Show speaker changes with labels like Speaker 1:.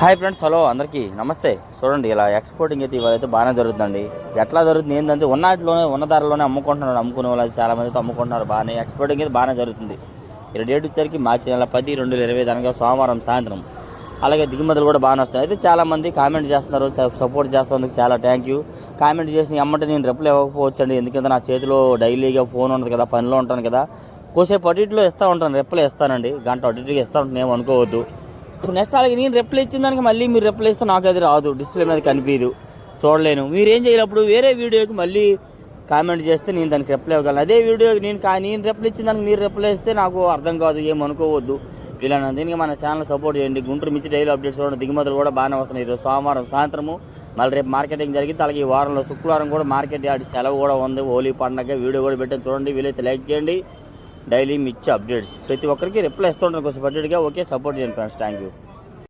Speaker 1: Hi friends hello అందరికీ నమస్తే. చూడండి ఇలా ఎక్స్పోర్టింగ్ అయితే ఇవాళ అయితే బాగానే జరుగుతుందండి. ఎట్లా జరుగుతుంది ఏంటంటే ఉన్నట్లోనే ఉన్న ధరలోనే అమ్ముకుంటున్నారు అమ్ముకునే వాళ్ళు చాలామంది చాలా మంది అయితే అమ్ముకుంటున్నారు. బాగానే ఎక్స్పోర్టింగ్ అయితే బాగానే జరుగుతుంది. ఈ డేట్ వచ్చేసరికి మార్చి నెల పది రెండు వేల ఇరవై అనగా సోమవారం సాయంత్రం. అలాగే దిగుమతులు కూడా బాగానే వస్తాయి అయితే చాలామంది కామెంట్ చేస్తున్నారు సపోర్ట్ చేస్తున్నందుకు చాలా థ్యాంక్ యూ కామెంట్ చేసి అమ్మంటే నేను రిప్లై ఇవ్వకపోవచ్చండి. ఎందుకంటే నా చేతిలో డైలీగా ఫోన్ ఉంటుంది కదా పనిలో ఉంటాను కదా. కోసేపు అడిట్లో ఇస్తూ ఉంటాను రిప్లై ఇస్తానండి. గంట అడిట్గా ఇస్తూ ఉంటాను ఏమనుకోవద్దు నెక్స్ట్ అలాగే నేను రిప్లై ఇచ్చిన దానికి మళ్ళీ మీరు రిప్లై ఇస్తే నాకు అది రాదు. డిస్ప్లే మీద కనిపించదు. చూడలేను. మీరు ఏం చేయాలప్పుడు వేరే వీడియోకి మళ్ళీ కామెంట్ చేస్తే నేను దానికి రిప్లై ఇవ్వగలను. అదే వీడియో నేను కా నేను రిప్లై ఇచ్చిన దానికి మీరు రిప్లై ఇస్తే నాకు అర్థం కాదు ఏమనుకోవద్దు అనుకోవద్దు. ఇలా దీనికి మన ఛానల్ సపోర్ట్ చేయండి. గుంటూరు మించి డైలీ అప్డేట్స్ చూడండి. దిగుమతులు కూడా బాగానే వస్తున్నాయి. ఈరోజు సోమవారం సాయంత్రము. మళ్ళీ రేపు మార్కెటింగ్ జరిగింది. అలాగే ఈ వారంలో శుక్రవారం కూడా మార్కెట్ యార్డ్ సెలవు కూడా ఉంది. హోలీ పండగ వీడియో కూడా పెట్టాను. చూడండి. వీలైతే లైక్ చేయండి. డైలీ మిర్చి అప్డేట్స్. ప్రతి ఒక్కరికి రిప్లై ఇస్తుంటాను కొంచెం అప్డేట్గా ఓకే సపోర్ట్ చేయండి ఫ్రెండ్స్. Thank you.